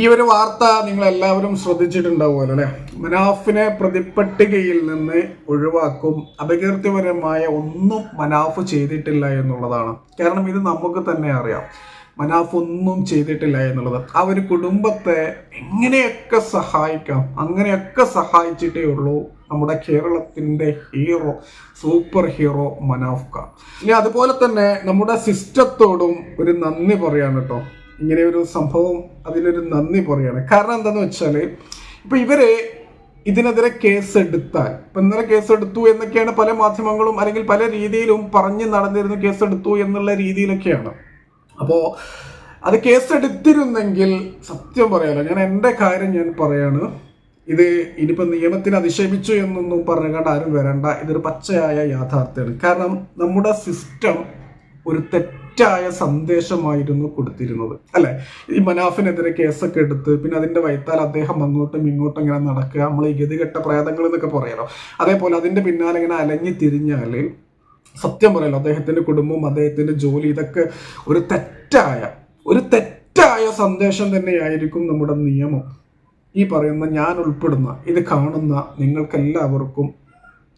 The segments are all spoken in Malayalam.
ഈ ഒരു വാർത്ത നിങ്ങൾ എല്ലാവരും ശ്രദ്ധിച്ചിട്ടുണ്ടാവുമല്ലോ അല്ലെ? മനാഫിനെ പ്രതിപ്പട്ടികയിൽ നിന്ന് ഒഴിവാക്കും അപകീർത്തിപരമായ ഒന്നും മനാഫ് ചെയ്തിട്ടില്ല എന്നുള്ളതാണ്. കാരണം ഇത് നമുക്ക് തന്നെ അറിയാം മനാഫ് ഒന്നും ചെയ്തിട്ടില്ല എന്നുള്ളത്. ആ ഒരു കുടുംബത്തെ എങ്ങനെയൊക്കെ സഹായിക്കാം അങ്ങനെയൊക്കെ സഹായിച്ചിട്ടേ ഉള്ളൂ നമ്മുടെ കേരളത്തിന്റെ ഹീറോ സൂപ്പർ ഹീറോ മനാഫ്ക ഇനി അതുപോലെ തന്നെ നമ്മുടെ സിസ്റ്റത്തോടും ഒരു നന്ദി പറയാണ് കേട്ടോ. ഇങ്ങനെ ഒരു സംഭവം അതിലൊരു നന്ദി പറയാണ് കാരണം എന്താന്ന് വെച്ചാൽ ഇപ്പൊ ഇവർ ഇതിനെതിരെ കേസ് എടുത്താൽ ഇപ്പൊ ഇന്നലെ കേസ് എടുത്തു എന്നൊക്കെയാണ് പല മാധ്യമങ്ങളും അല്ലെങ്കിൽ പല രീതിയിലും പറഞ്ഞ് നടന്നിരുന്നു കേസ് എടുത്തു എന്നുള്ള രീതിയിലൊക്കെയാണ്. അപ്പോ അത് കേസ് എടുത്തിരുന്നെങ്കിൽ സത്യം പറയാലോ ഞാൻ എന്റെ കാര്യം ഞാൻ പറയാണ് ഇത് ഇനിയിപ്പോ നിയമത്തിന് അധിക്ഷേപിച്ചു എന്നൊന്നും പറഞ്ഞുകൊണ്ട് ആരും വരണ്ട ഇതൊരു പച്ചയായ യാഥാർത്ഥ്യമാണ്. കാരണം നമ്മുടെ സിസ്റ്റം ഒരു തെറ്റായ സന്ദേശമായിരുന്നു കൊടുത്തിരുന്നത്. അല്ലെ? ഈ മനാഫിനെതിരെ കേസൊക്കെ എടുത്ത് പിന്നെ അതിന്റെ വൈത്താൽ അദ്ദേഹം അങ്ങോട്ടും ഇങ്ങോട്ടും ഇങ്ങനെ നടക്കുക. നമ്മൾ ഈ ഗതികെട്ട പ്രേതങ്ങൾ എന്നൊക്കെ പറയാലോ. അതേപോലെ അതിന്റെ പിന്നാലെ ഇങ്ങനെ അലഞ്ഞു തിരിഞ്ഞാൽ സത്യം പറയല്ലോ അദ്ദേഹത്തിന്റെ കുടുംബം അദ്ദേഹത്തിന്റെ ജോലി ഇതൊക്കെ ഒരു തെറ്റായ ഒരു തെറ്റായ സന്ദേശം തന്നെയായിരിക്കും നമ്മുടെ നിയമം. ഈ പറയുന്ന ഞാൻ ഉൾപ്പെടുന്ന ഇത് കാണുന്ന നിങ്ങൾക്കെല്ലാവർക്കും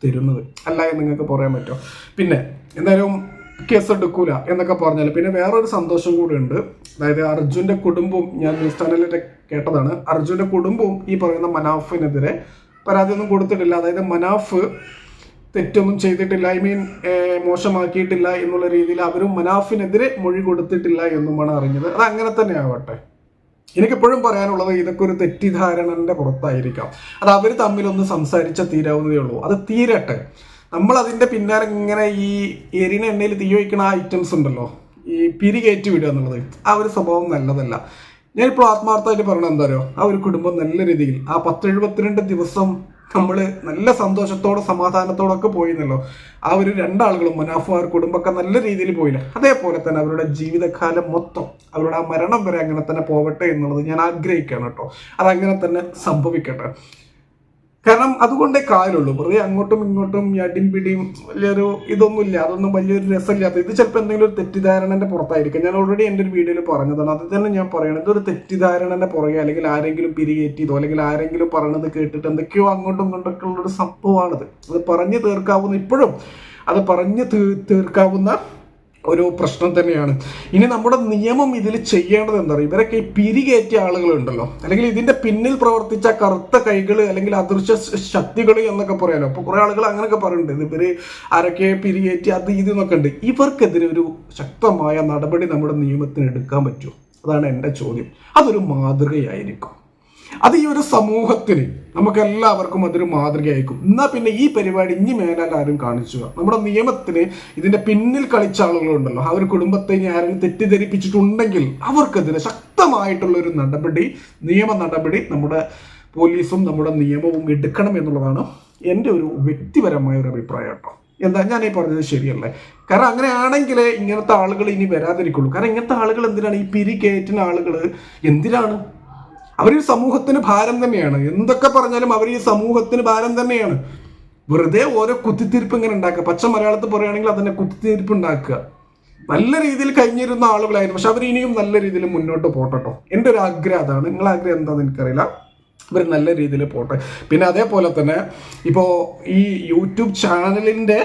തരുന്നത്. അല്ല എന്ന് നിങ്ങൾക്ക് പറയാൻ പറ്റുമോ? പിന്നെ എന്തായാലും കേസ് എടുക്കൂല എന്നൊക്കെ പറഞ്ഞാൽ പിന്നെ വേറൊരു സന്തോഷം കൂടി ഉണ്ട് അതായത് അർജുന്റെ കുടുംബവും ഞാൻ ന്യൂസ് ചാനലിന്റെ കേട്ടതാണ്. അർജുന്റെ കുടുംബവും ഈ പറയുന്ന മനാഫിനെതിരെ പരാതിയൊന്നും കൊടുത്തിട്ടില്ല. അതായത് മനാഫ് തെറ്റൊന്നും ചെയ്തിട്ടില്ല. ഐ മീൻ മോശമാക്കിയിട്ടില്ല എന്നുള്ള രീതിയിൽ അവരും മനാഫിനെതിരെ മൊഴി കൊടുത്തിട്ടില്ല എന്നുമാണ് അറിഞ്ഞത്. അത് അങ്ങനെ തന്നെ ആവട്ടെ എനിക്കെപ്പോഴും പറയാനുള്ളത് ഇതൊക്കെ ഒരു തെറ്റിദ്ധാരണന്റെ പുറത്തായിരിക്കാം. അത് അവർ തമ്മിലൊന്ന് സംസാരിച്ച തീരാവുന്നതേ ഉള്ളൂ. അത് തീരട്ടെ. നമ്മൾ അതിന്റെ പിന്നാലെ ഇങ്ങനെ ഈ എരിന എണ്ണയിൽ തീ വയ്ക്കുന്ന ആ ഐറ്റംസ് ഉണ്ടല്ലോ ഈ പിരി കയറ്റി വിടുക എന്നുള്ളത് ആ ഒരു സ്വഭാവം നല്ലതല്ല. ഞാനിപ്പോൾ ആത്മാർത്ഥമായിട്ട് പറഞ്ഞത് എന്താ പറയുക ആ ഒരു കുടുംബം നല്ല രീതിയിൽ ആ പത്ത് എഴുപത്തിരണ്ട് ദിവസം നമ്മൾ നല്ല സന്തോഷത്തോടെ സമാധാനത്തോടൊക്കെ പോയിരുന്നല്ലോ. ആ ഒരു രണ്ടാളുകളും മനാഫു ആ കുടുംബമൊക്കെ നല്ല രീതിയിൽ പോയില്ല? അതേപോലെ തന്നെ അവരുടെ ജീവിതകാലം മൊത്തം അവരുടെ ആ മരണം വരെ അങ്ങനെ തന്നെ പോവട്ടെ എന്നുള്ളത് ഞാൻ ആഗ്രഹിക്കുകയാണ് കേട്ടോ. അതങ്ങനെ തന്നെ സംഭവിക്കട്ടെ. കാരണം അതുകൊണ്ടേ കാര്യമുള്ളൂ. വെറുതെ അങ്ങോട്ടും ഇങ്ങോട്ടും അടിയും പിടിയും വലിയൊരു ഇതൊന്നുമില്ല. അതൊന്നും വലിയൊരു രസമില്ലാത്ത ഇത് ചിലപ്പോൾ എന്തെങ്കിലും ഒരു തെറ്റിദ്ധാരണന്റെ പുറത്തായിരിക്കും. ഞാൻ ഓൾറെഡി എന്റെ ഒരു വീഡിയോയിൽ പറഞ്ഞതാണ്. അത് തന്നെ ഞാൻ പറയണത് ഇതൊരു തെറ്റിദ്ധാരണന്റെ പുറകെ അല്ലെങ്കിൽ ആരെങ്കിലും പിരികേറ്റിയതോ അല്ലെങ്കിൽ ആരെങ്കിലും പറയണത് കേട്ടിട്ട് എന്തൊക്കെയോ അങ്ങോട്ടും ഇങ്ങോട്ടൊക്കെ ഉള്ളൊരു സംഭവമാണത് അത് പറഞ്ഞു തീർക്കാവുന്ന ഇപ്പോഴും അത് പറഞ്ഞു തീർക്കാവുന്ന ഒരു പ്രശ്നം തന്നെയാണ്. ഇനി നമ്മുടെ നിയമം ഇതിൽ ചെയ്യേണ്ടത് എന്താ പറയുക ഇവരൊക്കെ ഈ പിരികേറ്റിയ ആളുകളുണ്ടല്ലോ. അല്ലെങ്കിൽ ഇതിന്റെ പിന്നിൽ പ്രവർത്തിച്ച കറുത്ത കൈകൾ അല്ലെങ്കിൽ അദൃശ്യ ശക്തികൾ എന്നൊക്കെ പറയാലോ. അപ്പൊ കുറെ ആളുകൾ അങ്ങനെയൊക്കെ പറയുന്നുണ്ട്. ഇവർ ആരൊക്കെ പിരികേറ്റി അത് ഇത് എന്നൊക്കെ ഉണ്ട്. ഇവർക്കെതിരെ ഒരു ശക്തമായ നടപടി നമ്മുടെ നിയമത്തിന് എടുക്കാൻ പറ്റുമോ? അതാണ് എന്റെ ചോദ്യം. അതൊരു മാതൃകയായിരിക്കും. അത് ഈ ഒരു സമൂഹത്തിന് നമുക്ക് എല്ലാവർക്കും അതൊരു മാതൃകയായിരിക്കും. എന്നാൽ പിന്നെ ഈ പരിപാടി ഇനി മേലാൽ ആരും കാണിച്ചു നമ്മുടെ നിയമത്തിന് ഇതിന്റെ പിന്നിൽ കളിച്ച ആളുകളുണ്ടല്ലോ. ആ ഒരു കുടുംബത്തെ ഇനി ആരെങ്കിലും തെറ്റിദ്ധരിപ്പിച്ചിട്ടുണ്ടെങ്കിൽ അവർക്കെതിരെ ശക്തമായിട്ടുള്ള ഒരു നടപടി നിയമ നടപടി നമ്മുടെ പോലീസും നമ്മുടെ നിയമവും എടുക്കണം എന്നുള്ളതാണ് എന്റെ ഒരു വ്യക്തിപരമായ ഒരു അഭിപ്രായം കേട്ടോ. എന്താ ഞാൻ ഈ പറഞ്ഞത് ശരിയല്ലേ? കാരണം അങ്ങനെയാണെങ്കിലേ ഇങ്ങനത്തെ ആളുകൾ ഇനി വരാതിരിക്കുള്ളൂ. കാരണം ഇങ്ങനത്തെ ആളുകൾ എന്തിനാണ്? ഈ പിരി കയറ്റുന്ന ആളുകൾ എന്തിനാണ്? അവർ ഈ സമൂഹത്തിന് ഭാരം തന്നെയാണ്. എന്തൊക്കെ പറഞ്ഞാലും അവർ ഈ സമൂഹത്തിന് ഭാരം തന്നെയാണ്. വെറുതെ ഓരോ കുത്തിത്തിരിപ്പ് ഇങ്ങനെ ഉണ്ടാക്കുക. പച്ച മലയാളത്തിൽ പറയുകയാണെങ്കിൽ അതിനെ കുത്തിത്തിരിപ്പ് ഉണ്ടാക്കുക. നല്ല രീതിയിൽ കഴിഞ്ഞിരുന്ന ആളുകളായിരുന്നു. പക്ഷെ അവർ ഇനിയും നല്ല രീതിയിൽ മുന്നോട്ട് പോട്ടോ എന്റെ ഒരു ആഗ്രഹം അതാണ്. നിങ്ങളെ ആഗ്രഹം എന്താണെന്ന് എനിക്കറിയില്ല. ഇവർ നല്ല രീതിയിൽ പോട്ടെ. പിന്നെ അതേപോലെ തന്നെ ഇപ്പോൾ ഈ യൂട്യൂബ് ചാനലിന്റെ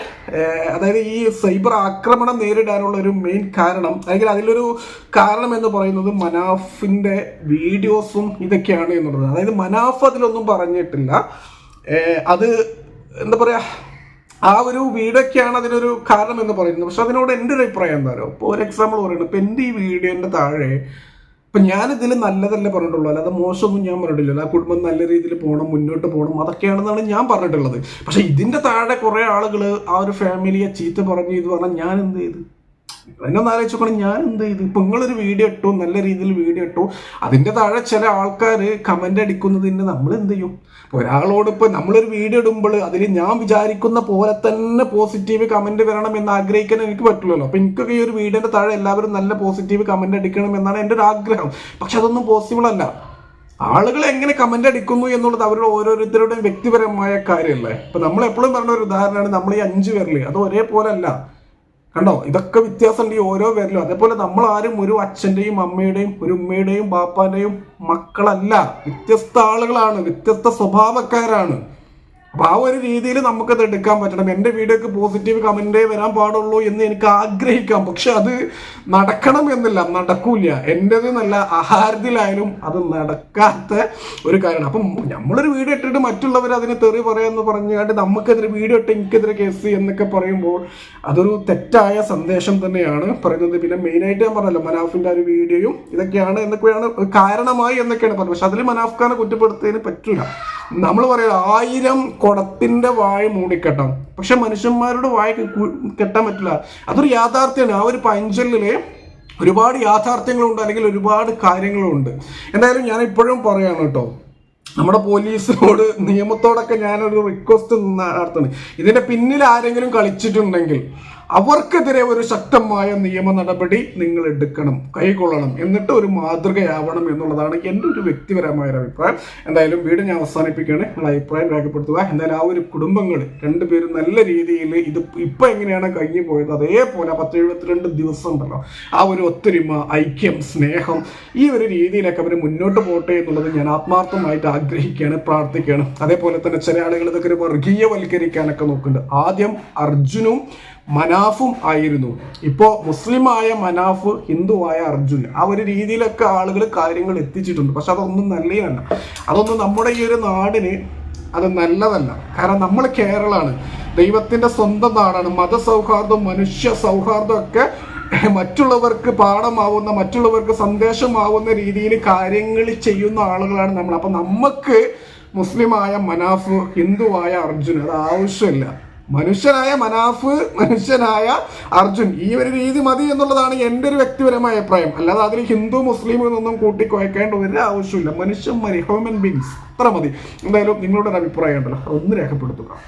അതായത് ഈ സൈബർ ആക്രമണം നേരിടാനുള്ള ഒരു മെയിൻ കാരണം അല്ലെങ്കിൽ അതിലൊരു കാരണം എന്ന് പറയുന്നത് മനാഫിന്റെ വീഡിയോസും ഇതൊക്കെയാണ് എന്നുള്ളത്. അതായത് മനാഫ് അതിലൊന്നും പറഞ്ഞിട്ടില്ല. അത് എന്താ പറയുക ആ ഒരു വീഡിയോക്കെയാണ് അതിനൊരു കാരണം എന്ന് പറയുന്നത്. പക്ഷെ അതിനോട് എന്റെ ഒരു അഭിപ്രായം എന്താ പറയുക ഇപ്പോൾ ഒരു എക്സാമ്പിൾ പറയുന്നത് ഇപ്പം എന്റെ ഈ വീഡിയോന്റെ താഴെ ഇപ്പൊ ഞാൻ ഇതിൽ നല്ലതല്ലേ പറഞ്ഞിട്ടുള്ളൂ. അല്ലാതെ മോശമൊന്നും ഞാൻ പറഞ്ഞിട്ടില്ല. ആ കുടുംബം നല്ല രീതിയിൽ പോകണം മുന്നോട്ട് പോകണം അതൊക്കെയാണെന്നാണ് ഞാൻ പറഞ്ഞിട്ടുള്ളത്. പക്ഷെ ഇതിന്റെ താഴെ കുറെ ആളുകൾ ആ ഒരു ഫാമിലിയെ ചീത്ത പറഞ്ഞു ഇത് പറഞ്ഞാൽ ഞാൻ എന്ത് ചെയ്ത്? അതിനൊന്ന് ആലോചിച്ചോക്കണം ഞാൻ എന്ത് ചെയ്തു? ഇപ്പൊ നിങ്ങളൊരു വീഡിയോ ഇട്ടു? നല്ല രീതിയിൽ വീഡിയോ ഇട്ടു? അതിന്റെ താഴെ ചില ആൾക്കാർ കമന്റ് അടിക്കുന്നതിന് നമ്മൾ എന്ത് ചെയ്യും? ഒരാളോട് ഇപ്പൊ നമ്മളൊരു വീഡിയോ ഇടുമ്പോൾ അതിൽ ഞാൻ വിചാരിക്കുന്ന പോലെ തന്നെ പോസിറ്റീവ് കമന്റ് വരണം എന്ന് ആഗ്രഹിക്കാൻ എനിക്ക് പറ്റില്ലല്ലോ. അപ്പൊ എനിക്കൊക്കെ ഈ ഒരു വീഡിയോന്റെ താഴെ എല്ലാവരും നല്ല പോസിറ്റീവ് കമന്റ് അടിക്കണം എന്നാണ് എന്റെ ഒരു ആഗ്രഹം. പക്ഷെ അതൊന്നും പോസിബിൾ അല്ല. ആളുകൾ എങ്ങനെ കമന്റ് അടിക്കുന്നു എന്നുള്ളത് അവരുടെ ഓരോരുത്തരുടെയും വ്യക്തിപരമായ കാര്യമല്ലേ? ഇപ്പൊ നമ്മൾ എപ്പോഴും പറഞ്ഞ ഒരു ഉദാഹരണമാണ് നമ്മൾ ഈ അഞ്ചു പേരിൽ അത് ഒരേപോലെ അല്ല. കണ്ടോ? ഇതൊക്കെ വ്യത്യാസമുണ്ട് ഈ ഓരോ പേരിലും. അതേപോലെ നമ്മൾ ആരും ഒരു അച്ഛന്റെയും അമ്മയുടെയും ഒരു ഉമ്മയുടെയും ബാപ്പാന്റെയും മക്കളല്ല. വ്യത്യസ്ത ആളുകളാണ്. വ്യത്യസ്ത സ്വഭാവക്കാരാണ്. അപ്പൊ ആ ഒരു രീതിയിൽ നമുക്കത് എടുക്കാൻ പറ്റണം. എന്റെ വീഡിയോക്ക് പോസിറ്റീവ് കമന്റേ വരാൻ പാടുള്ളൂ എന്ന് എനിക്ക് ആഗ്രഹിക്കാം. പക്ഷെ അത് നടക്കണം എന്നില്ല നടക്കൂല എന്റെത് നല്ല ആഹാരത്തിലായാലും അത് നടക്കാത്ത ഒരു കാര്യമാണ്. അപ്പം നമ്മളൊരു വീഡിയോ ഇട്ടിട്ട് മറ്റുള്ളവർ അതിനെ തെറി പറയാന്ന് പറഞ്ഞുകൊണ്ട് നമുക്കെതിരെ വീഡിയോ ഇട്ട് എനിക്കെതിരെ കേസ് എന്നൊക്കെ പറയുമ്പോൾ അതൊരു തെറ്റായ സന്ദേശം തന്നെയാണ് പറയുന്നത്. പിന്നെ മെയിനായിട്ട് ഞാൻ പറഞ്ഞല്ലോ മനാഫിന്റെ ഒരു വീഡിയോയും ഇതൊക്കെയാണ് എന്നൊക്കെയാണ് കാരണമായി എന്നൊക്കെയാണ് പറഞ്ഞത്. പക്ഷെ അതിൽ മനാഫ് ഖാനെ കുറ്റപ്പെടുത്തുന്നതിന് പറ്റില്ല. നമ്മൾ പറയുക ആയിരം കുടത്തിന്റെ വായ മൂടിക്കെട്ടാം. പക്ഷെ മനുഷ്യന്മാരുടെ വായ കെട്ടാൻ പറ്റില്ല. അതൊരു യാഥാർത്ഥ്യമാണ്. ആ ഒരു പഞ്ചലിലെ ഒരുപാട് യാഥാർത്ഥ്യങ്ങളുണ്ട് അല്ലെങ്കിൽ ഒരുപാട് കാര്യങ്ങളുണ്ട്. എന്തായാലും ഞാൻ ഇപ്പോഴും പറയാണ് കേട്ടോ. നമ്മുടെ പോലീസിനോട് നിയമത്തോടൊക്കെ ഞാനൊരു റിക്വസ്റ്റ് നടത്തുന്നു. ഇതിന്റെ പിന്നിൽ ആരെങ്കിലും കളിച്ചിട്ടുണ്ടെങ്കിൽ അവർക്കെതിരെ ഒരു ശക്തമായ നിയമ നടപടി നിങ്ങൾ എടുക്കണം കൈക്കൊള്ളണം എന്നിട്ട് ഒരു മാതൃകയാവണം എന്നുള്ളതാണ് എന്റെ ഒരു വ്യക്തിപരമായ ഒരു അഭിപ്രായം. എന്തായാലും വീട് ഞാൻ അവസാനിപ്പിക്കുകയാണ്. നിങ്ങൾ അഭിപ്രായം രേഖപ്പെടുത്തുക. എന്തായാലും ആ ഒരു കുടുംബങ്ങൾ രണ്ടുപേരും നല്ല രീതിയിൽ ഇത് ഇപ്പം എങ്ങനെയാണ് കഴിഞ്ഞു പോയത്? അതേപോലെ പത്ത് എഴുപത്തിരണ്ട് ദിവസം ഉണ്ടല്ലോ ആ ഒരു ഒത്തൊരുമ ഐക്യം സ്നേഹം ഈ ഒരു രീതിയിലൊക്കെ അവർ മുന്നോട്ട് പോട്ടെ എന്നുള്ളത് ഞാൻ ആത്മാർത്ഥമായിട്ട് ആഗ്രഹിക്കുകയാണ് പ്രാർത്ഥിക്കുകയാണ്. അതേപോലെ തന്നെ ചില ആളുകൾ ഇതൊക്കെ ഒരു വർഗീയവൽക്കരിക്കാനൊക്കെ നോക്കുന്നുണ്ട്. ആദ്യം അർജുനും മനാഫും ആയിരുന്നു. ഇപ്പോ മുസ്ലിമായ മനാഫ് ഹിന്ദുവായ അർജുൻ ആ ഒരു രീതിയിലൊക്കെ ആളുകൾ കാര്യങ്ങൾ എത്തിച്ചിട്ടുണ്ട്. പക്ഷെ അതൊന്നും നല്ലതല്ല അതൊന്നും നമ്മുടെ ഈ ഒരു നാടിന് അത് നല്ലതല്ല. കാരണം നമ്മൾ കേരളമാണ് ദൈവത്തിന്റെ സ്വന്തം നാടാണ്. മതസൗഹാർദ്ദം മനുഷ്യ സൗഹാർദ്ദം ഒക്കെ മറ്റുള്ളവർക്ക് പാഠമാവുന്ന മറ്റുള്ളവർക്ക് സന്ദേശമാവുന്ന രീതിയിൽ കാര്യങ്ങൾ ചെയ്യുന്ന ആളുകളാണ് നമ്മൾ അപ്പൊ നമുക്ക് മുസ്ലിമായ മനാഫ് ഹിന്ദുവായ അർജുൻ അത് ആവശ്യമില്ല. മനുഷ്യനായ മനാഫ് മനുഷ്യനായ അർജുൻ. ഈ ഒരു രീതി മതി എന്നുള്ളതാണ് എന്റെ ഒരു വ്യക്തിപരമായ അഭിപ്രായം. അല്ലാതെ അതിൽ ഹിന്ദു മുസ്ലിം എന്നൊന്നും കൂട്ടിക്കുഴക്കേണ്ട ഒരു ആവശ്യമില്ല. മനുഷ്യന്മാർ ഹ്യൂമൻ ബീങ്സ് അത്ര മതി. എന്തായാലും നിങ്ങളുടെ ഒരു അഭിപ്രായം ഉണ്ടല്ലോ ഒന്ന് രേഖപ്പെടുത്തുക.